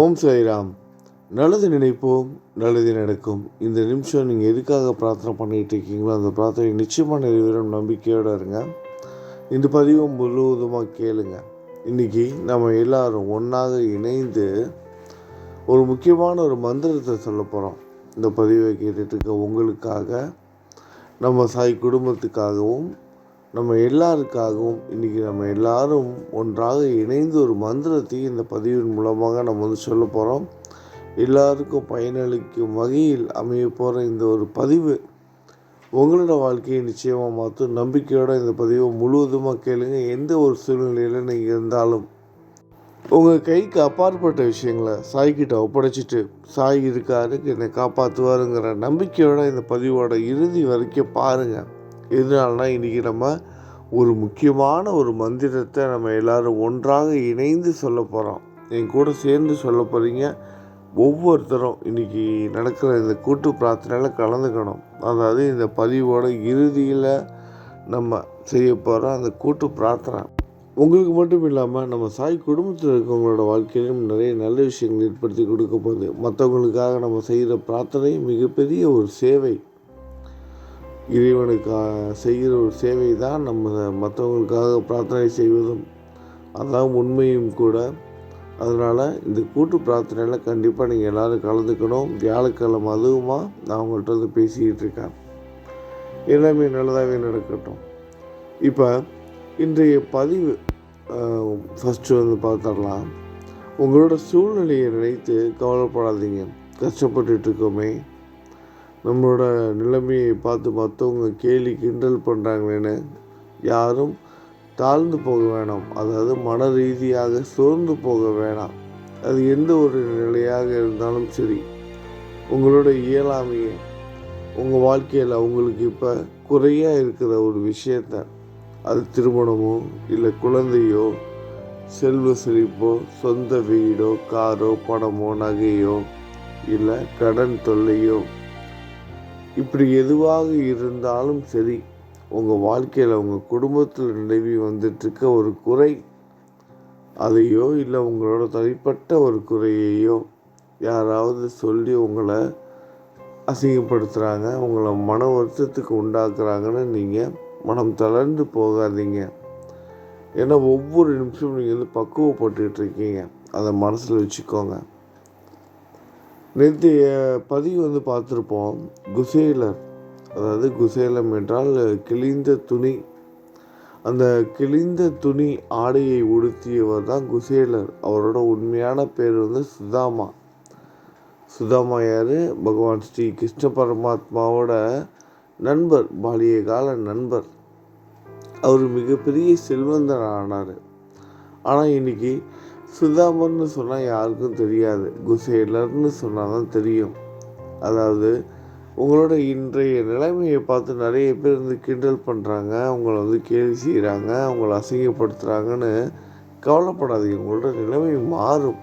ஓம் சாய்ராம். நல்லது நினைப்போம் நல்லது நடக்கும். இந்த நிமிஷம் நீங்கள் எதுக்காக பிரார்த்தனை பண்ணிகிட்டு இருக்கீங்களோ அந்த பிரார்த்தனை நிச்சயமாக நிறைவேறும் நம்பிக்கையோடு இருங்க. இந்த பதிவை முழுவதுமாக கேளுங்க. இன்றைக்கி நம்ம எல்லாரும் ஒன்றாக இணைந்து ஒரு முக்கியமான ஒரு மந்திரத்தை சொல்ல போகிறோம் இந்த பதிவை கேட்டுட்டு இருக்க உங்களுக்காக நம்ம சாய் குடும்பத்துக்காகவும் நம்ம எல்லாருக்காகவும் இன்றைக்கி நம்ம எல்லாரும் ஒன்றாக இணைந்து ஒரு மந்திரத்தை இந்த பதிவின் மூலமாக நம்ம வந்து சொல்ல போகிறோம் எல்லாருக்கும் பயனளிக்கும் வகையில் அமைய போகிற இந்த ஒரு பதிவு உங்களோட வாழ்க்கையை நிச்சயமாக மாற்றும். நம்பிக்கையோடு இந்த பதிவை முழுவதுமாக கேளுங்க. எந்த ஒரு சூழ்நிலையில் நீங்கள் இருந்தாலும். உங்கள் கைக்கு அப்பாற்பட்ட விஷயங்களை சாய்கிட்ட ஒப்படைச்சிட்டு சாய் இருக்காருக்கு என்னை காப்பாற்றுவாருங்கிற நம்பிக்கையோட இந்த பதிவோட இறுதி வரைக்கும் பாருங்கள் எதனாலனா இன்றைக்கி நம்ம ஒரு முக்கியமான ஒரு மந்திரத்தை நம்ம எல்லாரும் ஒன்றாக இணைந்து சொல்ல போகிறோம் என் கூட சேர்ந்து சொல்ல போகிறீங்க ஒவ்வொருத்தரும் இன்றைக்கி நடக்கிற இந்த கூட்டு பிரார்த்தனையில் கலந்துக்கணும். அதாவது இந்த பதிவோட இறுதியில் நம்ம செய்ய போகிற அந்த கூட்டு பிரார்த்தனை. உங்களுக்கு மட்டும் இல்லாமல் நம்ம சாய் குடும்பத்தில் இருக்கவங்களோட வாழ்க்கையிலும் நிறைய நல்ல விஷயங்கள் ஏற்படுத்தி கொடுக்க போகுது. மற்றவங்களுக்காக நம்ம செய்கிற பிரார்த்தனை மிகப்பெரிய ஒரு சேவை. இறைவனுக்காக செய்கிற ஒரு சேவை தான் நம்ம மற்றவங்களுக்காக பிரார்த்தனை செய்வதும் அதான் உண்மையும் கூட. அதனால் இந்த கூட்டு பிரார்த்தனையில் கண்டிப்பாக நீங்கள் எல்லோரும் கலந்துக்கணும். வியாழக்கிழமை அதுவுமா நான் உங்கள்கிட்ட வந்து பேசிக்கிட்டு இருக்கேன். எல்லாமே நல்லதாகவே நடக்கட்டும். இப்போ இன்றைய பதிவு ஃபஸ்ட்டு வந்து பார்த்துடலாம் உங்களோட சூழ்நிலையை நினைத்து கவலைப்படாதீங்க. கஷ்டப்பட்டுட்டு இருக்கோமே. நம்மளோட நிலைமையை பார்த்து மற்றவங்க கேலி கிண்டல் பண்ணுறாங்களேன்னு யாரும் தாழ்ந்து போக வேணாம். அதாவது மன ரீதியாக சோர்ந்து போக வேணாம். அது எந்த ஒரு நிலையாக இருந்தாலும் சரி உங்களோட இயலாமையை உங்கள் வாழ்க்கையில் உங்களுக்கு இப்போ குறையாக இருக்கிற ஒரு விஷயத்த அது திருமணமோ இல்லை குழந்தையோ செல்வ செழிப்போ சொந்த வீடோ காரோ பணமோ நகையோ இல்லை கடன் தொல்லையோ இப்படி எதுவாக இருந்தாலும் சரி உங்கள் வாழ்க்கையில் உங்கள் குடும்பத்தில் நிலவி வந்துட்டுருக்க ஒரு குறை அதையோ இல்லை உங்களோட தனிப்பட்ட ஒரு குறையையோ யாராவது சொல்லி உங்களை அசிங்கப்படுத்துகிறாங்க உங்களை மன வருத்தத்துக்கு உண்டாக்குறாங்கன்னு நீங்கள் மனம் தளர்ந்து போகாதீங்க. ஏன்னா ஒவ்வொரு நிமிஷமும் நீங்கள் வந்து பக்குவப்பட்டுக்கிட்டு இருக்கீங்க. அதை மனசில் வச்சுக்கோங்க. நேற்றைய பதிவு வந்து பார்த்துருப்போம். குசேலர் அதாவது குசேலம் என்றால் கிழிந்த துணி. அந்த கிழிந்த துணி ஆடையை உடுத்தியவர் தான் குசேலர். அவரோட உண்மையான பேர் வந்து சுதாமா. சுதாமா யார்? பகவான் ஸ்ரீ கிருஷ்ண பரமாத்மாவோட நண்பர் பாலிய கால நண்பர். அவர் மிகப்பெரிய செல்வந்தர் ஆனார் ஆனால் இன்றைக்கி சுதாமர்னு சொன்னால் யாருக்கும் தெரியாது. குசேலர்னு சொன்னால் தான் தெரியும். அதாவது உங்களோட இன்றைய நிலைமையை பார்த்து நிறைய பேர் வந்து கிண்டல் பண்ணுறாங்க அவங்கள வந்து கேலி செய்கிறாங்க அவங்கள அசிங்கப்படுத்துகிறாங்கன்னு கவலைப்படாதீங்க. உங்களோட நிலைமை மாறும்.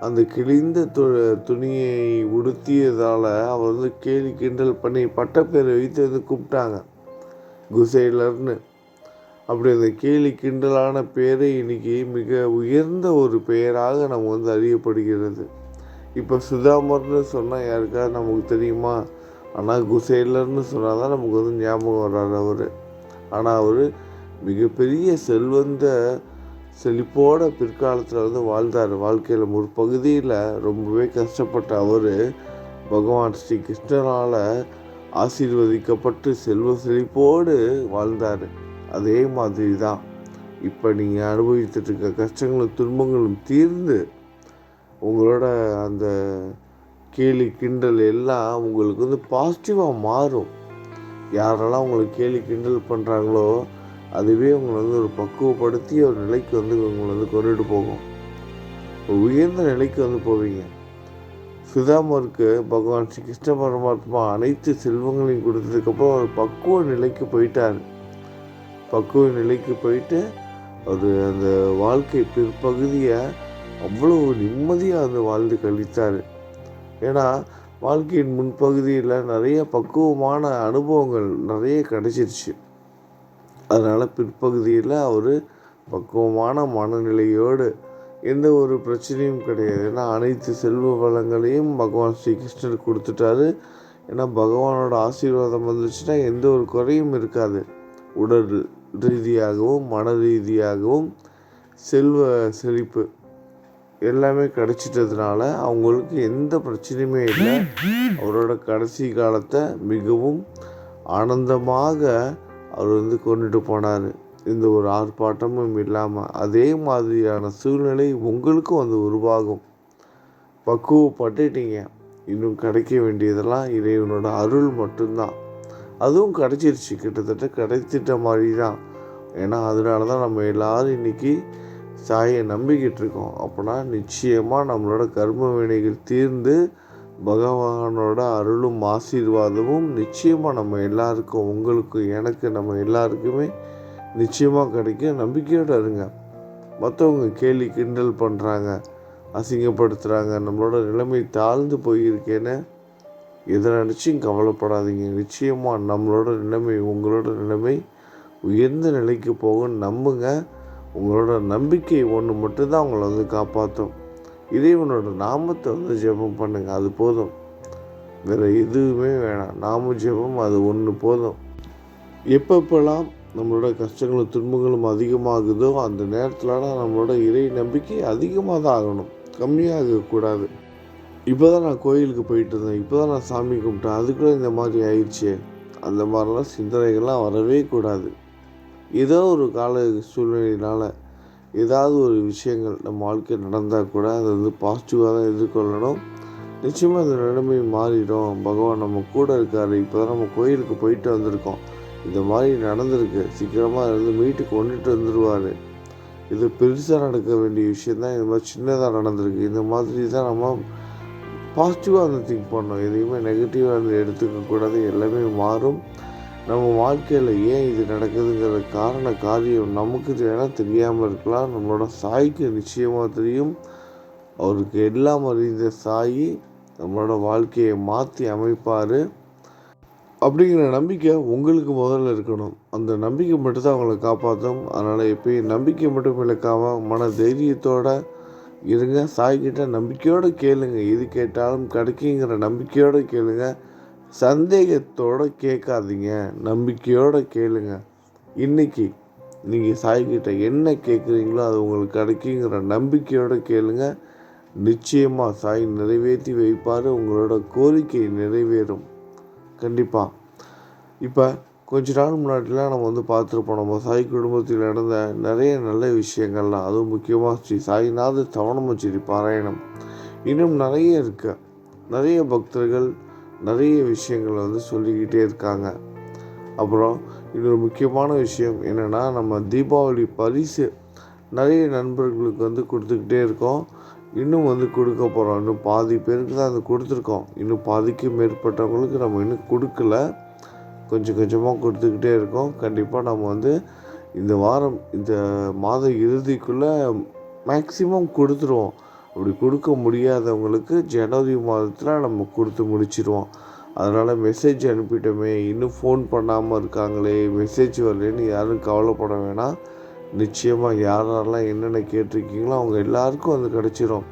அந்த கிழிந்த து துணியை உடுத்தியதால் அவர் வந்து கேலி கிண்டல் பண்ணி பட்டப்பேரை வைத்து வந்து கூப்பிட்டாங்க. குசேலர்னு. அப்படி அந்த கேலி கிண்டலான பேரை இன்னைக்கு மிக உயர்ந்த ஒரு பெயராக நம்ம வந்து அறியப்படுகிறது. இப்போ சுதாமர்னு சொன்னால் யாருக்காவது நமக்கு தெரியுமா? ஆனால் குசேலர்னு சொன்னால் தான் நமக்கு வந்து ஞாபகம் வர்றார் அவர். ஆனால் அவர் மிகப்பெரிய செல்வந்த செழிப்போட பிற்காலத்தில் வந்து வாழ்ந்தார். வாழ்க்கையில் முற்பகுதியில் ரொம்பவே கஷ்டப்பட்ட அவர் பகவான் ஸ்ரீ கிருஷ்ணனால் ஆசீர்வதிக்கப்பட்டு செல்வ செழிப்போடு வாழ்ந்தார். அதே மாதிரி தான் இப்போ நீங்கள் அனுபவித்துட்டு இருக்க கஷ்டங்களும் துன்பங்களும் தீர்ந்து உங்களோட அந்த கேலி கிண்டல் எல்லாம் உங்களுக்கு வந்து பாசிட்டிவாக மாறும். யாரெல்லாம் உங்களுக்கு கேலி கிண்டல் பண்ணுறாங்களோ அதுவே உங்களை வந்து ஒரு பக்குவப்படுத்தி ஒரு நிலைக்கு வந்து உங்களை வந்து கொண்டுட்டு போகும். ஒரு உயர்ந்த நிலைக்கு வந்து போவீங்க. சுதாமருக்கு பகவான் ஸ்ரீ கிருஷ்ண பரமாத்மா அனைத்து செல்வங்களையும் கொடுத்ததுக்கப்புறம் ஒரு பக்குவ நிலைக்கு போயிட்டார். பக்குவ நிலைக்கு போயிட்டு அது அந்த வாழ்க்கை பிற்பகுதியை அவ்வளோ நிம்மதியாக அந்த வாழ்ந்து கழித்தார். ஏன்னா வாழ்க்கையின் முன்பகுதியில் நிறைய பக்குவமான அனுபவங்கள் நிறைய கிடச்சிருச்சு. அதனால் பிற்பகுதியில் அவர் பக்குவமான மனநிலையோடு எந்த ஒரு பிரச்சனையும் கிடையாது. ஏன்னா அனைத்து செல்வ வளங்களையும் பகவான் ஸ்ரீகிருஷ்ணர் கொடுத்துட்டாரு. ஏன்னா பகவானோட ஆசீர்வாதம் வந்துச்சுன்னா எந்த ஒரு குறையும் இருக்காது. உடல் ரீதியாகவும் மன ரீதியாகவும் செல்வ செழிப்பு எல்லாமே கிடைச்சிட்டதுனால அவங்களுக்கு எந்த பிரச்சனையுமே இல்லை. அவரோட கடைசி காலத்தை மிகவும் ஆனந்தமாக அவர் வந்து கொண்டுட்டு போனார். இந்த ஒரு ஆர்ப்பாட்டமும் இல்லாமல் அதே மாதிரியான சூழ்நிலை உங்களுக்கும் வந்து உருவாகும். பக்குவப்பட்டுட்டீங்க. இன்னும் கிடைக்க வேண்டியதெல்லாம் இறைவனோட அருள் மட்டும்தான். அதுவும் கிடைச்சிருச்சு. கிட்டத்தட்ட கிடைத்திட்ட மாதிரி தான் ஏன்னா அதனால தான் நம்ம எல்லோரும் இன்றைக்கி சாயை நம்பிக்கிட்டு இருக்கோம். அப்போனா நிச்சயமாக நம்மளோட கர்ம வினைகள் தீர்ந்து பகவானோட அருளும் ஆசீர்வாதமும் நிச்சயமாக நம்ம எல்லாருக்கும் உங்களுக்கு எனக்கு நம்ம எல்லாருக்குமே நிச்சயமாக கிடைக்கும். நம்பிக்கையோடு இருங்க. மற்றவங்க கேலி கிண்டல் பண்ணுறாங்க அசிங்கப்படுத்துகிறாங்க நம்மளோட நிலைமை தாழ்ந்து போயிருக்கேன்னு எதை நினச்சும் கவலைப்படாதீங்க. நிச்சயமாக நம்மளோட நிலைமை உங்களோட நிலைமை உயர்ந்த நிலைக்கு போகும் நம்புங்க. உங்களோட நம்பிக்கை ஒன்று மட்டும்தான் உங்களை வந்து காப்பாற்றும் இறைவனோட நாமத்தை வந்து ஜெபம் பண்ணுங்கள் அது போதும். வேறு எதுவுமே வேணாம். நாம ஜெபம் அது ஒன்று போதும். எப்பப்பெல்லாம் நம்மளோட கஷ்டங்களும் துன்பங்களும் அதிகமாகுதோ அந்த நேரத்தில் நம்மளோட இறை நம்பிக்கை அதிகமாக தான் ஆகணும் கம்மியாகக்கூடாது இப்போ தான் நான் கோயிலுக்கு போயிட்டு இருந்தேன் இப்போ தான் நான் சாமி கும்பிட்டேன். அதுக்குள்ளே இந்த மாதிரி ஆயிடுச்சு. அந்த மாதிரிலாம் சிந்தனைகள்லாம் வரவே கூடாது. ஏதோ ஒரு கால சூழ்நிலையினால் ஏதாவது ஒரு விஷயங்கள் நம்ம வாழ்க்கையில் நடந்தால் கூட அதை வந்து பாசிட்டிவாக தான் எதிர்கொள்ளணும். நிச்சயமாக அந்த நிலைமை மாறிடும். பகவான் நம்ம கூட இருக்கார். இப்போ தான் நம்ம கோயிலுக்கு போயிட்டு வந்திருக்கோம். இந்த மாதிரி நடந்திருக்கு. சீக்கிரமாக இருந்து மீட்டுக்கு கொண்டுட்டு வந்துடுவார் இது பெருசாக நடக்க வேண்டிய விஷயந்தான் இந்த மாதிரி சின்னதாக நடந்திருக்கு. இந்த மாதிரி தான் நம்ம பாசிட்டிவாக வந்து திங்க் பண்ணோம். எதையுமே நெகட்டிவாக வந்து எடுத்துக்கக்கூடாது எல்லாமே மாறும். நம்ம வாழ்க்கையில் ஏன் இது நடக்குதுங்கிற காரண காரியம் நமக்கு வேணால் தெரியாமல் இருக்கலாம். நம்மளோட சாய்க்கு நிச்சயமாக தெரியும். அவருக்கு எல்லாம் அறிந்த சாயி நம்மளோட வாழ்க்கையை மாற்றி அமைப்பார். அப்படிங்கிற நம்பிக்கை உங்களுக்கு முதல்ல இருக்கணும். அந்த நம்பிக்கை மட்டும்தான் அவங்கள காப்பாற்றும். அதனால் எப்பயும் நம்பிக்கை மட்டும் இழக்காமல் மன தைரியத்தோடு இருங்க சாய்கிட்ட நம்பிக்கையோடு கேளுங்க. எது கேட்டாலும் கிடைக்குங்கிற நம்பிக்கையோடு கேளுங்க. சந்தேகத்தோடு கேட்காதீங்க. நம்பிக்கையோடு கேளுங்க. இன்றைக்கி நீங்கள் சாய்கிட்ட என்ன கேட்குறீங்களோ அது உங்களுக்கு கிடைக்குங்கிற நம்பிக்கையோடு கேளுங்க. நிச்சயமாக சாய் நிறைவேற்றி வைப்பார். உங்களோட கோரிக்கை நிறைவேறும். கண்டிப்பாக இப்போ கொஞ்ச நாள் முன்னாடிலாம் நம்ம வந்து பார்த்துருப்போம் நம்ம சாய் குடும்பத்தில் நடந்த நிறைய நல்ல விஷயங்கள்லாம். அதுவும் முக்கியமாக ஸ்ரீ சாய்நாத தவணமச்சேரி பாராயணம். இன்னும் நிறைய இருக்குது நிறைய பக்தர்கள் நிறைய விஷயங்கள் வந்து சொல்லிக்கிட்டே இருக்காங்க. அப்புறம் இன்னொரு முக்கியமான விஷயம் என்னென்னா நம்ம தீபாவளி பரிசு நிறைய நண்பர்களுக்கு வந்து கொடுத்துக்கிட்டே இருக்கோம். இன்னும் வந்து கொடுக்க போகிறோம் இன்னும் பாதி பேருக்கு தான் அது கொடுத்துருக்கோம். இன்னும் பாதிக்கு மேற்பட்டவங்களுக்கு நம்ம இன்னும் கொடுக்கல. கொஞ்சம் கொஞ்சமாக கொடுத்துக்கிட்டே இருக்கோம். கண்டிப்பாக நம்ம வந்து இந்த வாரம் இந்த மாத இறுதிக்குள்ளே மேக்ஸிமம் கொடுத்துருவோம். அப்படி கொடுக்க முடியாதவங்களுக்கு ஜனவரி மாதத்தில் நம்ம கொடுத்து முடிச்சிடுவோம் அதனால் மெசேஜ் அனுப்பிட்டோமே. இன்னும் ஃபோன் பண்ணாமல் இருக்காங்களே மெசேஜ் வரலன்னு யாரும் கவலைப்பட வேணாம். நிச்சயமாக யாரெல்லாம் என்னென்ன கேட்டிருக்கீங்களோ அவங்க எல்லாருக்கும் வந்து கிடச்சிரும்.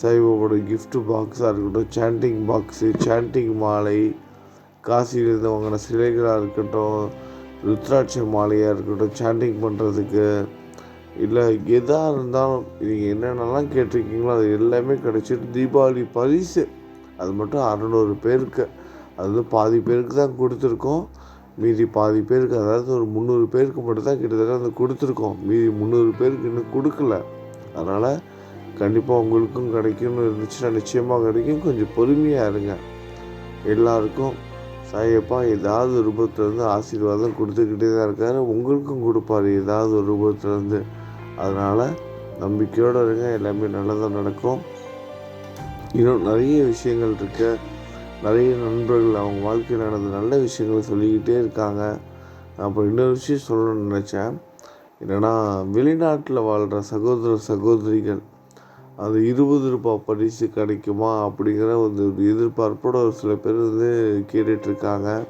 சைவோட கிஃப்ட் பாக்ஸாக இருக்கட்டும் சாண்டிங் பாக்ஸு சாண்டிங் மாலை காசியிலிருந்து வாங்கின சிலைகளாக இருக்கட்டும் ருத்ராட்ச மாலையாக இருக்கட்டும் சாண்டிங் பண்ணுறதுக்கு இல்லை எதாக இருந்தாலும் நீங்கள் என்னென்னலாம் கேட்டிருக்கீங்களோ அது எல்லாமே கிடச்சிட்டு தீபாவளி பரிசு. அது மட்டும் அறநூறு பேருக்கு. அது வந்து பாதி பேருக்கு தான் கொடுத்துருக்கோம். மீதி பாதி பேருக்கு அதாவது ஒரு முந்நூறு பேருக்கு மட்டும் தான் கிட்டத்தட்ட அந்த கொடுத்துருக்கோம். மீதி முந்நூறு பேருக்கு இன்னும் கொடுக்கல. அதனால் கண்டிப்பாக உங்களுக்கும் கிடைக்கும்னு இருந்துச்சுன்னா நிச்சயமாக கிடைக்கும். கொஞ்சம் பொறுமையாக இருங்க. எல்லாருக்கும் சாயப்பா ஏதாவது ரூபத்துலேருந்து ஆசீர்வாதம் கொடுத்துக்கிட்டே தான் இருக்கார். உங்களுக்கும் கொடுப்பார் ஏதாவது ஒரு ரூபத்துலேருந்து. அதனால் நம்பிக்கையோடு இருங்க. எல்லாமே நல்லதாக நடக்கும். இன்னும் நிறைய விஷயங்கள் இருக்கு. நிறைய நண்பர்கள் அவங்க வாழ்க்கையில் நடந்த நல்ல விஷயங்களை சொல்லிக்கிட்டே இருக்காங்க. அப்புறம் இன்னொரு விஷயம் சொல்லணும்னு நினச்சேன். என்னென்னா வெளிநாட்டில் வாழ்கிற சகோதர சகோதரிகள் அந்த இருபது ரூபாய் பரிசு கிடைக்குமா அப்படிங்கிற ஒரு எதிர்பார்ப்போடு ஒரு சில பேர் வந்து கேட்டுட்ருக்காங்க.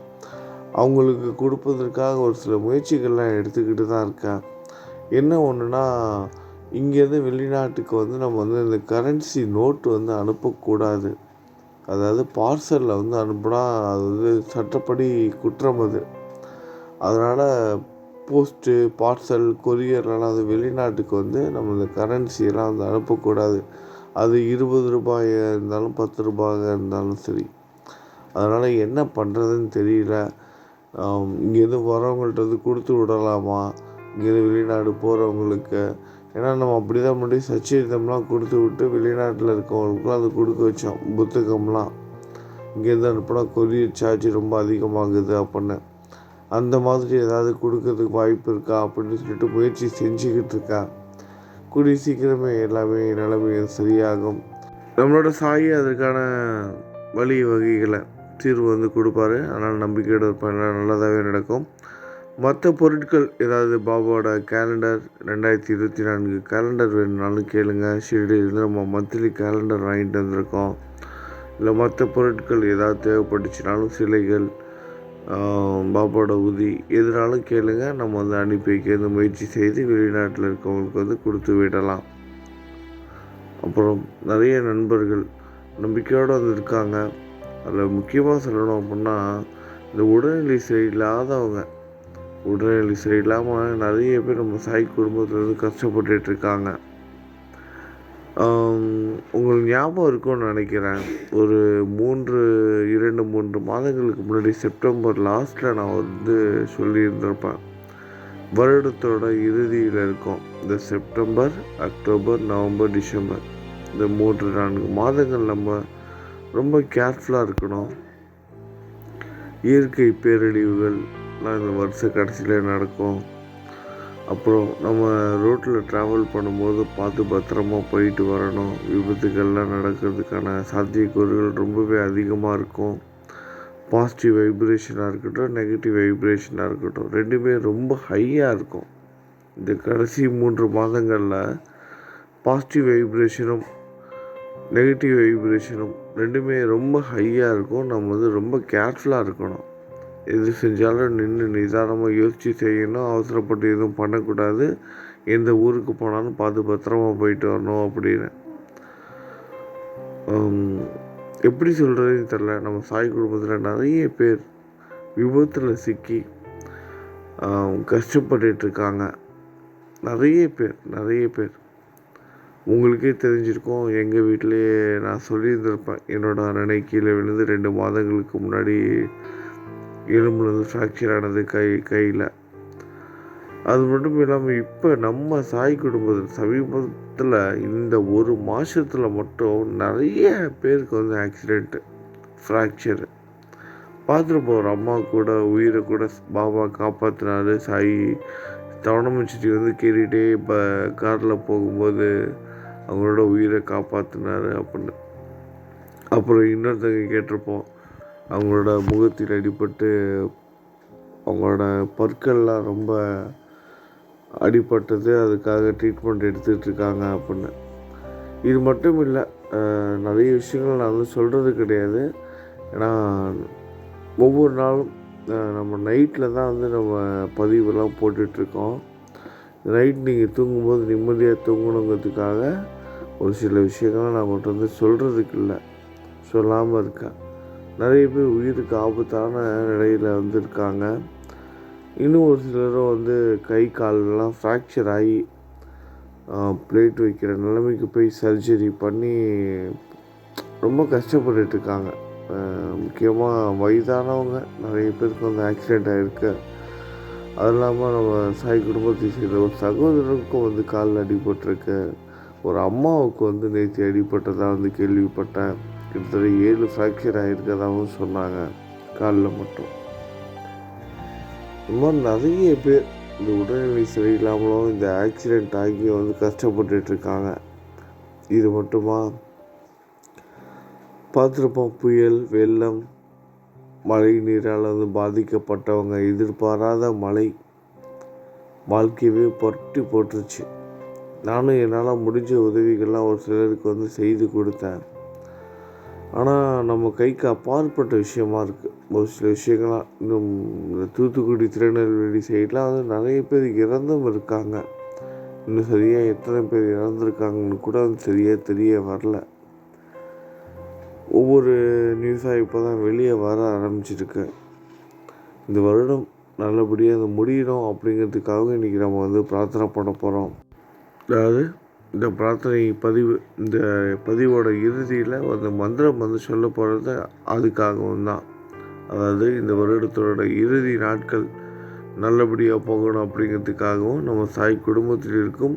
அவங்களுக்கு கொடுப்பதற்காக ஒரு சில முயற்சிகள்லாம் எடுத்துக்கிட்டு தான் இருக்கேன். என்ன ஒன்றுனா இங்கேருந்து வெளிநாட்டுக்கு வந்து நம்ம வந்து இந்த கரன்சி நோட்டு வந்து அனுப்பக்கூடாது. அதாவது பார்சலில் வந்து அனுப்புனா அது வந்து சட்டப்படி குற்றம் அது. அதனால் போஸ்ட்டு பார்சல் கொரியர்லாம் அது வெளிநாட்டுக்கு வந்து நம்ம இந்த கரன்சியெல்லாம் வந்து அனுப்பக்கூடாது. அது இருபது ரூபாயாக இருந்தாலும் பத்து ரூபாயாக இருந்தாலும் சரி. அதனால் என்ன பண்ணுறதுன்னு தெரியல. இங்கேருந்து வரவங்கள்ட்ட வந்து கொடுத்து விடலாமா? இங்கேருந்து வெளிநாடு போகிறவங்களுக்கு ஏன்னா நம்ம அப்படி தான் முன்னாடி சச்சரித்தம்லாம் கொடுத்து விட்டு வெளிநாட்டில் இருக்கவங்களுக்குலாம் அது கொடுக்க வச்சோம். புத்தகம்லாம். இங்கேருந்து அனுப்புனா கொரியர் சார்ஜ் ரொம்ப அதிகமாகுது அப்படின்னு. அந்த மாதிரி ஏதாவது கொடுக்கறதுக்கு வாய்ப்பு இருக்கா அப்படின்னு சொல்லிட்டு முயற்சி செஞ்சுக்கிட்டு இருக்கா. கூடிய சீக்கிரமே எல்லாமே நிலைமை சரியாகும். நம்மளோட சாயி அதற்கான வழி வகைகளை தீர்வு வந்து கொடுப்பாரு. அதனால் நம்பிக்கையோட இருப்பேன் நல்லதாகவே நடக்கும். மற்ற பொருட்கள் ஏதாவது பாபாவோட கேலண்டர் ரெண்டாயிரத்தி இருபத்தி நான்கு கேலண்டர் வேணும்னாலும் கேளுங்க. ஷீரடியிலேருந்து நம்ம மந்த்லி கேலண்டர் வாங்கிட்டு வந்திருக்கோம். இல்லை மற்ற பொருட்கள் ஏதாவது தேவைப்பட்டுச்சுனாலும் சிலைகள் ஆஹ் உதி. எதுனாலும் கேளுங்க நம்ம வந்து அனுப்பி வைக்கிறது முயற்சி செய்து வெளிநாட்டில் இருக்கவங்களுக்கு வந்து கொடுத்து விடலாம். அப்புறம் நிறைய நண்பர்கள் நம்பிக்கையோடு வந்து இருக்காங்க. அதில் முக்கியமாக சொல்லணும் அப்படின்னா இந்த உடல்நிலை சரியில்லாதவங்க உடல்நிலை சரியில்லாமல் நிறைய பேர் நம்ம சாய் குடும்பத்தில் இருந்து கஷ்டப்பட்டுட்டு இருக்காங்க. உங்களுக்கு ஞாபகம் இருக்கும்னு நினைக்கிறேன். ஒரு மூன்று இரண்டு மூன்று மாதங்களுக்கு முன்னாடி செப்டம்பர் லாஸ்ட்டில் நான் வந்து சொல்லியிருந்திருப்பேன். வருடத்தோட இறுதியில் இருக்கோம். இந்த செப்டம்பர் அக்டோபர் நவம்பர் டிசம்பர். இந்த மூன்று நான்கு மாதங்கள் நம்ம ரொம்ப கேர்ஃபுல்லாக இருக்கணும். இயற்கை பேரழிவுகள்லாம் இந்த வருஷ கடைசியில் நடக்கும். அப்புறம் நம்ம ரோட்டில் ட்ராவல் பண்ணும்போது பார்த்து பத்திரமா போயிட்டு வரணும். விபத்துகள்லாம் நடக்கிறதுக்கான சாத்தியக்கூறுகள் ரொம்பவே அதிகமாக இருக்கும். பாசிட்டிவ் வைப்ரேஷனாக இருக்கட்டும் நெகட்டிவ் வைப்ரேஷனாக இருக்கட்டும் ரெண்டுமே ரொம்ப ஹையாக இருக்கும். இந்த கடைசி மூன்று மாதங்களில் பாசிட்டிவ் வைப்ரேஷனும் நெகட்டிவ் வைப்ரேஷனும் ரெண்டுமே ரொம்ப ஹையாக இருக்கும். நம்ம வந்து ரொம்ப கேர்ஃபுல்லாக இருக்கணும். எது செஞ்சாலும் நின்று நிதானமாக யோசித்து செய்யணும். அவசரப்பட்டு எதுவும் பண்ணக்கூடாது. எந்த ஊருக்கு போனாலும் பார்த்து பத்திரமா போயிட்டு வரணும் அப்படின்னு. எப்படி சொல்கிறதுன்னு தெரில நம்ம சாய் குடும்பத்தில் நிறைய பேர் விபத்தில் சிக்கி ஆம், இருக்காங்க நிறைய பேர் நிறைய பேர். உங்களுக்கே தெரிஞ்சிருக்கும். எங்கள் வீட்டிலேயே நான் சொல்லியிருந்திருப்பேன். என்னோடய அரணை கீழே விழுந்து ரெண்டு மாதங்களுக்கு முன்னாடி எலும்புல வந்து ஃப்ராக்சர் ஆனது கை கையில். அது மட்டும் இல்லாமல் இப்போ நம்ம சாய் குடும்பத்தில் சமீபத்தில் இந்த ஒரு மாதத்தில் மட்டும் நிறைய பேருக்கு வந்து ஆக்சிடெண்ட்டு ஃப்ராக்சரு பார்த்துருப்போம் ஒரு அம்மா கூட உயிரை கூட பாபா காப்பாற்றினாரு சாய் தவணமச்சிட்டி வந்து கேட்டுகிட்டே இப்போ காரில் போகும்போது அவங்களோட உயிரை காப்பாற்றினாரு அப்படின்னு. அப்புறம் இன்னொருத்தங்க கேட்டிருப்போம். அவங்களோட முகத்தில் அடிபட்டு அவங்களோட பற்கள்லாம் ரொம்ப அடிபட்டது. அதுக்காக ட்ரீட்மெண்ட் எடுத்துகிட்ருக்காங்க அப்படின்னு. இது மட்டும் இல்லை நிறைய விஷயங்கள் நான் வந்து சொல்கிறது கிடையாது. ஏன்னா ஒவ்வொரு நாளும் நம்ம நைட்டில் தான் வந்து நம்ம பதிவெல்லாம் போட்டுட்ருக்கோம். நைட் நீங்கள் தூங்கும்போது நிம்மதியாக தூங்கணுங்கிறதுக்காக ஒரு சில விஷயங்களை நான் மட்டும் வந்து சொல்கிறதுக்கு இல்லை. சொல்லாமல் இருக்கேன் நிறைய பேர் உயிருக்கு ஆபத்தான நிலையில் வந்து இருக்காங்க இன்னும் ஒரு சிலரும் வந்து கை கால்லாம் ஃப்ராக்சர் ஆகி பிளேட் வைக்கிற நிலைமைக்கு போய் சர்ஜரி பண்ணி ரொம்ப கஷ்டப்பட்டுட்டு இருக்காங்க. முக்கியமாக வயதானவங்க நிறைய பேருக்கு வந்து ஆக்சிடெண்ட் ஆகிருக்கு அது இல்லாமல் நம்ம சாய் குடும்பத்தை சேர்ந்த ஒரு சகோதரருக்கும் வந்து காலில் அடிபட்டிருக்கு. ஒரு அம்மாவுக்கு வந்து நேற்று அடிபட்டதாக வந்து கேள்விப்பட்டேன். கிட்டத்தட்ட ஏழு ஃப்ராக்சர் ஆகிருக்கதாகவும் சொன்னாங்க. காலில் மட்டும். இந்த மாதிரி நிறைய பேர் இந்த உடல்நிலை சரியில்லாமலும் இந்த ஆக்சிடெண்ட் ஆகி வந்து கஷ்டப்பட்டுட்டு இருக்காங்க. இது மட்டுமா? பார்த்துருப்போம் புயல் வெள்ளம் மழை நீரால் வந்து பாதிக்கப்பட்டவங்க எதிர்பாராத மழை. வாழ்க்கையவே புரட்டி போட்டுருச்சு. நானும் என்னால் முடிஞ்ச உதவிகள்லாம் ஒரு சிலருக்கு வந்து செய்து கொடுத்தேன். ஆனால் நம்ம கைக்கு அப்பாற்பட்ட விஷயமா இருக்குது ஒரு சில விஷயங்கள்லாம் இன்னும் இந்த தூத்துக்குடி திருநெல்வேலி சைட்லாம் வந்து நிறைய பேர் இறந்தும் இருக்காங்க. இன்னும் சரியாக எத்தனை பேர் இறந்துருக்காங்கன்னு கூட சரியாக தெரிய வரல. ஒவ்வொரு நியூஸாக இப்போ தான் வெளியே வர ஆரம்பிச்சிருக்கு. இந்த வருடம் நல்லபடியாக அது முடியணும் அப்படிங்கிறதுக்காக இன்றைக்கி நம்ம வந்து பிரார்த்தனை பண்ண போகிறோம் அதாவது இந்த பிரார்த்தனை பதிவு இந்த பதிவோட இறுதியில் அந்த மந்திரம் வந்து சொல்ல போகிறது அதுக்காகவும் தான். அதாவது இந்த வருடத்தோட இறுதி நாட்கள் நல்லபடியாக போகணும் அப்படிங்கிறதுக்காகவும் நம்ம சாய் குடும்பத்தில் இருக்கும்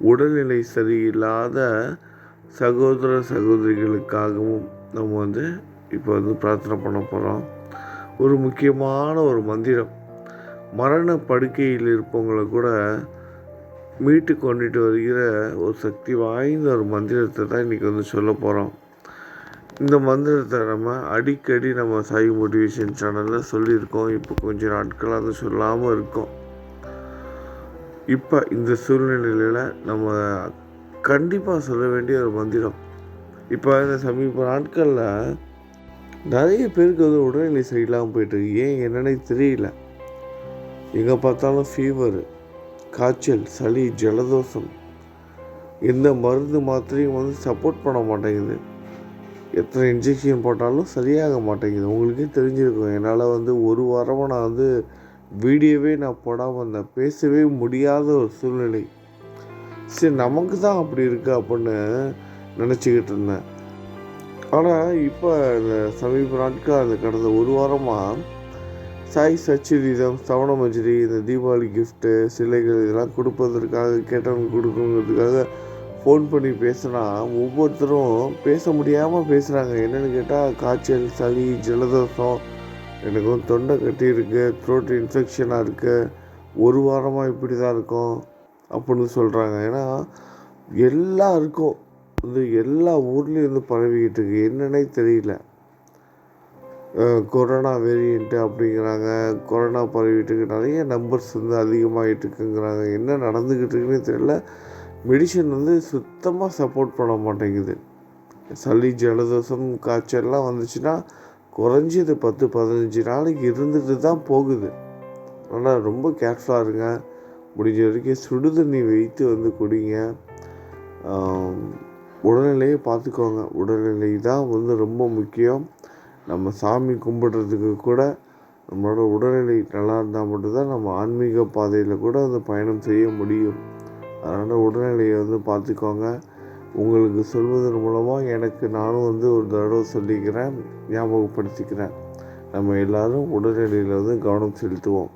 உடல்நிலை சரியில்லாத சகோதர சகோதரிகளுக்காகவும் நம்ம வந்து இப்போ வந்து பிரார்த்தனை பண்ண போகிறோம் ஒரு முக்கியமான ஒரு மந்திரம். மரண படுக்கையில் இருப்பவங்களை கூட மீட்டு கொண்டுட்டு வருகிற ஒரு சக்தி வாய்ந்த ஒரு மந்திரத்தை தான் இன்றைக்கி வந்து சொல்ல போகிறோம் இந்த மந்திரத்தை நம்ம அடிக்கடி நம்ம சாய் மோட்டிவேஷன் சேனலில் சொல்லியிருக்கோம். இப்போ கொஞ்சம் நாட்களாக வந்து சொல்லாமல் இருக்கோம். இப்போ இந்த சூழ்நிலையில் நம்ம கண்டிப்பாக சொல்ல வேண்டிய ஒரு மந்திரம். இப்போ இந்த சமீப நாட்களில் நிறைய பேருக்கு வந்து உடல்நிலை சரியில்லாமல் போயிட்டுருக்கு ஏன் என்னன்னே தெரியல. எங்கே பார்த்தாலும் ஃபீவரு காய்ச்சல் சளி ஜலதோஷம். எந்த மருந்து மாத்திரையும் வந்து சப்போர்ட் பண்ண மாட்டேங்குது. எத்தனை இன்ஜெக்ஷன் போட்டாலும் சரியாக மாட்டேங்குது. உங்களுக்கே தெரிஞ்சிருக்கும். என்னால் வந்து ஒரு வாரமாக நான் வந்து வீடியோவே நான் போடாமல் வந்தேன் பேசவே முடியாத ஒரு சூழ்நிலை. சரி நமக்கு தான் அப்படி இருக்கு அப்படின்னு நினச்சிக்கிட்டு இருந்தேன். ஆனால் இப்போ இந்த சமீப நாட்கள் அந்த கடந்த ஒரு வாரமாக சாய் சச்சரிதம் சவண மஞ்சரி இந்த தீபாவளி கிஃப்ட்டு சிலைகள் இதெல்லாம் கொடுப்பதற்காக கேட்டவங்க கொடுக்கணுங்கிறதுக்காக ஃபோன் பண்ணி பேசினா ஒவ்வொருத்தரும் பேச முடியாமல் பேசுகிறாங்க என்னென்னு கேட்டால் காய்ச்சல் சளி ஜலதோஷம் எனக்கும் தொண்டை கட்டி இருக்கு த்ரோட் இன்ஃபெக்ஷனாக இருக்குது ஒரு வாரமாக இப்படி தான் இருக்கும் அப்படின்னு சொல்கிறாங்க ஏன்னா எல்லாருக்கும் வந்து எல்லா ஊர்லேயும் வந்து பரவிக்கிட்டு இருக்கு. என்னன்னே தெரியல. கொரோனா வேரியண்ட்டு அப்படிங்கிறாங்க. கொரோனா பரவிட்டுருக்கு. நிறைய நம்பர்ஸ் வந்து அதிகமாகிட்டு இருக்குங்கிறாங்க என்ன நடந்துக்கிட்டு இருக்குன்னே தெரியல. மெடிசன் வந்து சுத்தமாக சப்போர்ட் பண்ண மாட்டேங்குது. சளி ஜலதோஷம் காய்ச்சல்லாம் வந்துச்சுன்னா குறைஞ்சது பத்து பதினஞ்சு நாளைக்கு இருந்துட்டு தான் போகுது. ஆனால் ரொம்ப கேர்ஃபுல்லாக இருங்க. முடிஞ்ச வரைக்கும் சுடு தண்ணி வைத்து வந்து குடிங்க. உடல்நிலையை பார்த்துக்கோங்க. உடல்நிலை தான் வந்து ரொம்ப முக்கியம். நம்ம சாமி கும்பிடுறதுக்கு கூட நம்மளோட உடல்நிலை நல்லா இருந்தால் மட்டும்தான் நம்ம ஆன்மீக பாதையில் கூட அந்த பயணம் செய்ய முடியும். அதனால் உடல்நிலையை வந்து பார்த்துக்கோங்க. உங்களுக்கு சொல்வதன் மூலமாக எனக்கு நானும் வந்து ஒரு தடவை சொல்லிக்கிறேன் ஞாபகப்படுத்திக்கிறேன். நம்ம எல்லாரும் உடல்நிலையில் வந்து கவனம் செலுத்துவோம்.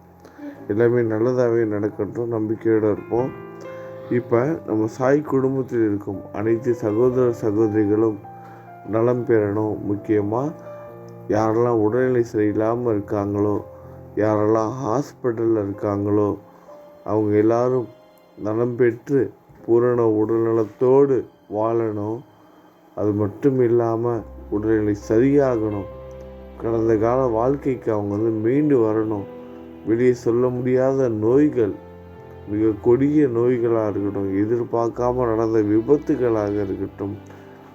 எல்லாமே நல்லதாகவே நடக்கட்டும் நம்பிக்கையோடு இருப்போம். இப்போ நம்ம சாய் குடும்பத்தில் இருக்கும் அனைத்து சகோதர சகோதரிகளும் நலம் பெறணும் முக்கியமாக யாரெல்லாம் உடல்நிலை சரியில்லாமல் இருக்காங்களோ யாரெல்லாம் ஹாஸ்பிட்டலில் இருக்காங்களோ அவங்க எல்லாரும் நலம் பெற்று பூரண உடல்நலத்தோடு வாழணும். அது மட்டும் இல்லாமல் உடல்நிலை சரியாகணும். கடந்த கால வாழ்க்கைக்கு அவங்க வந்து மீண்டு வரணும். வெளியே சொல்ல முடியாத நோய்கள் மிக கொடிய நோய்களாக இருக்கட்டும் எதிர்பார்க்காம நடந்த விபத்துகளாக இருக்கட்டும்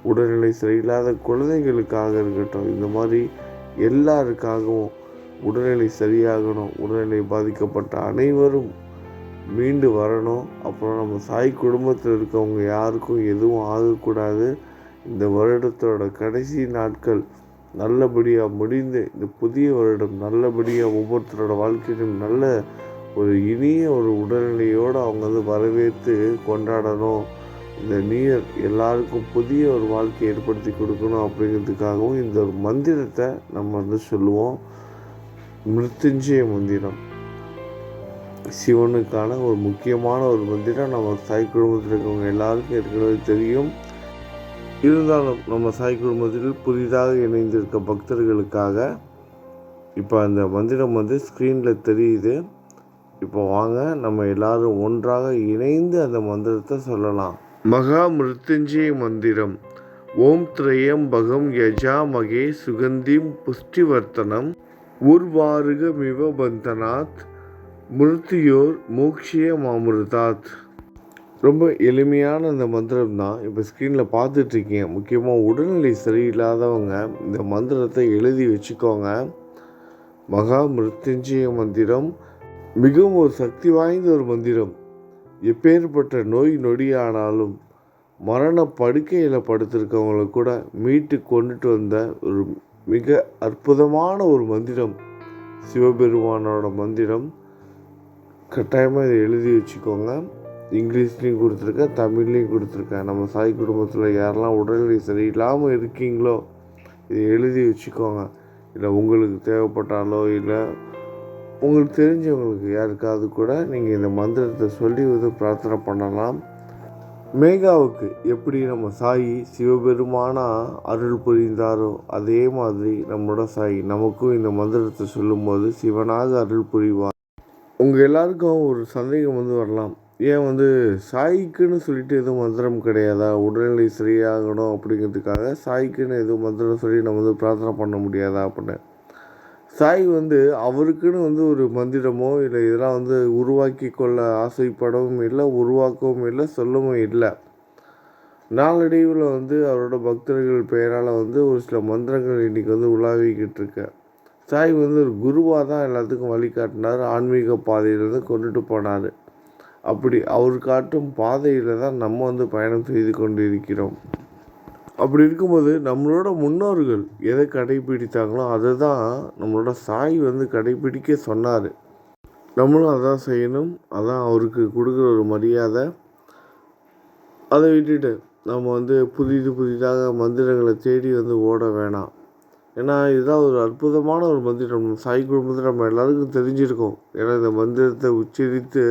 உடல்நிலை சரியில்லாத குழந்தைகளுக்காக இருக்கட்டும் இந்த மாதிரி எல்லாருக்காகவும் உடல்நிலை சரியாகணும் உடல்நிலை பாதிக்கப்பட்ட அனைவரும் மீண்டு வரணும். அப்புறம் நம்ம சாய் குடும்பத்தில் இருக்கவங்க யாருக்கும் எதுவும் ஆகக்கூடாது. இந்த வருடத்தோட கடைசி நாட்கள் நல்லபடியாக முடிந்து இந்த புதிய வருடம் நல்லபடியாக ஒவ்வொருத்தரோட வாழ்க்கையிலும் நல்ல ஒரு இனிய ஒரு உடல்நிலையோடு அவங்க வந்து வரவேற்று கொண்டாடணும். இந்த நியர் எல்லாருக்கும் புதிய ஒரு வாழ்க்கை ஏற்படுத்தி கொடுக்கணும் அப்படிங்கிறதுக்காகவும் இந்த ஒரு மந்திரத்தை நம்ம வந்து சொல்லுவோம். மிருத்துஞ்சய மந்திரம். சிவனுக்கான ஒரு முக்கியமான ஒரு மந்திரம். நம்ம சாய் குடும்பத்தில் இருக்கவங்க எல்லாருக்கும் ஏற்கனவே தெரியும். இருந்தாலும் நம்ம சாய் குடும்பத்தில் புதிதாக இணைந்திருக்க பக்தர்களுக்காக இப்போ அந்த மந்திரம் வந்து ஸ்க்ரீனில் தெரியுது. இப்போ வாங்க நம்ம எல்லாரும் ஒன்றாக இணைந்து அந்த மந்திரத்தை சொல்லலாம். மகாமிருத்யுஞ்சய மந்திரம். ஓம் திரையம்பகம் யஜாமகே சுகந்திம் புஷ்டிவர்த்தனம். உர்வாருகமிவ பந்தனாத் மிருத்தியோர் மோக்ஷிய மாமிருதாத் ரொம்ப எளிமையான அந்த மந்திரம் தான். இப்போ ஸ்க்ரீனில் பார்த்துட்ருக்கீங்க. முக்கியமாக உடல்நிலை சரியில்லாதவங்க இந்த மந்திரத்தை எழுதி வச்சுக்கோங்க. மகா மிருத்யுஞ்சய மந்திரம் மிகவும் ஒரு சக்தி வாய்ந்த ஒரு மந்திரம். எப்பேற்பட்ட நோய் நொடியானாலும் மரண படுக்கையில் படுத்திருக்கவங்கள கூட மீட்டு கொண்டுட்டு வந்த ஒரு மிக அற்புதமான ஒரு மந்திரம் சிவபெருமானோட மந்திரம். கட்டாயமாக இதை எழுதி வச்சுக்கோங்க. இங்கிலீஷ்லேயும் கொடுத்துருக்கேன் தமிழ்லேயும் கொடுத்துருக்கேன் நம்ம சாய் குடும்பத்தில் யாரெல்லாம் உடல்நிலை சரியில்லாமல் இருக்கீங்களோ இதை எழுதி வச்சுக்கோங்க. இல்லை உங்களுக்கு தேவைப்பட்டாலோ இல்லை உங்களுக்கு தெரிஞ்சவங்களுக்கு யாருக்காவது கூட நீங்கள் இந்த மந்திரத்தை சொல்லி வந்து பிரார்த்தனை பண்ணலாம். மேகாவுக்கு எப்படி நம்ம சாயி சிவபெருமானா அருள் புரிந்தாரோ அதே மாதிரி நம்மளோட சாயி நமக்கும் இந்த மந்திரத்தை சொல்லும்போது சிவனாக அருள் புரிவார். உங்கள் எல்லாருக்கும் ஒரு சந்தேகம் வந்து வரலாம். ஏன் வந்து சாய்க்குன்னு சொல்லிட்டு எதுவும் மந்திரம் கிடையாதா? உடல்நிலை சரியாகணும் அப்படிங்கிறதுக்காக சாய்க்குன்னு எதுவும் மந்திரம் சொல்லி நம்ம வந்து பிரார்த்தனை பண்ண முடியாதா அப்படின்னு. சாய் வந்து அவருக்குன்னு வந்து ஒரு மந்திரமோ இல்லை இதெல்லாம் வந்து உருவாக்கி கொள்ள ஆசைப்படவும் இல்லை உருவாக்கவும் இல்லை சொல்லவும் இல்லை. நாளடைவில் வந்து அவரோட பக்தர்கள் பெயரால் வந்து ஒரு சில மந்திரங்கள் இன்றைக்கி வந்து உலாவிக்கிட்டு இருக்க. சாய் வந்து ஒரு குருவாக தான் எல்லாத்துக்கும் வழிகாட்டினார் ஆன்மீக பாதையிலேருந்து கொண்டுட்டு போனார். அப்படி அவர் காட்டும் பாதையில் தான் நம்ம வந்து பயணம் செய்து கொண்டு இருக்கிறோம் அப்படி இருக்கும்போது நம்மளோட முன்னோர்கள் எதை கடைபிடித்தாங்களோ அதை தான் நம்மளோட சாய் வந்து கடைபிடிக்க சொன்னார். நம்மளும் அதான் செய்யணும் அதான் அவருக்கு கொடுக்குற ஒரு மரியாதை. அதை விட்டுட்டு நம்ம வந்து புதிது புதிதாக மந்திரங்களை தேடி வந்து ஓட வேணாம். ஏன்னா இதுதான் ஒரு அற்புதமான ஒரு மந்திரம். சாய் குடும்பத்தில் நம்ம எல்லாருக்கும் தெரிஞ்சிருக்கோம். ஏன்னா இந்த மந்திரத்தை உச்சரித்து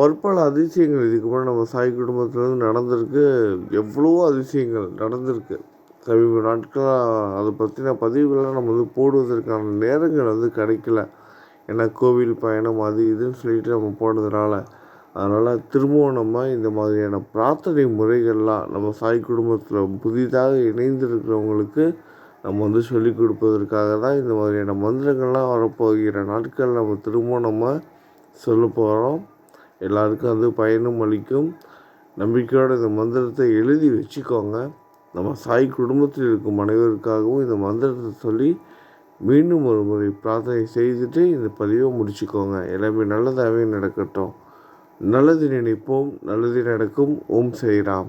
பற்பல அதிசயங்கள். இதுக்கு முன்னாடி நம்ம சாய் குடும்பத்துலேருந்து நடந்திருக்கு. எவ்வளவோ அதிசயங்கள் நடந்திருக்கு. சமீப நாட்களாக அதை பற்றின பதிவுகள்லாம் நம்ம வந்து போடுவதற்கான நேரங்கள் வந்து கிடைக்கல. ஏன்னா கோவில் பயணம் அது இதுன்னு சொல்லிட்டு நம்ம போனதுனால. அதனால் திரும்பவும் நம்ம இந்த மாதிரியான பிரார்த்தனை முறைகள்லாம் நம்ம சாய் குடும்பத்தில் புதிதாக இணைந்திருக்கிறவங்களுக்கு நம்ம வந்து சொல்லிக் கொடுப்பதற்காக தான் இந்த மாதிரியான மந்திரங்கள்லாம் வரப்போகிற நாட்கள் நம்ம திரும்பவும் நம்ம சொல்ல போகிறோம் எல்லாருக்கும் அது பயனும் அளிக்கும். நம்பிக்கையோடு இந்த மந்திரத்தை எழுதி வச்சுக்கோங்க. நம்ம சாய் குடும்பத்தில் இருக்கும் அனைவருக்காகவும் இந்த மந்திரத்தை சொல்லி மீண்டும் ஒரு முறை பிரார்த்தனை செய்துட்டு இந்த பதிவை முடிச்சுக்கோங்க. எல்லாமே நல்லதாகவே நடக்கட்டும். நல்லது நினைப்போம். நல்லது நடக்கும். ஓம் செய்கிறாம்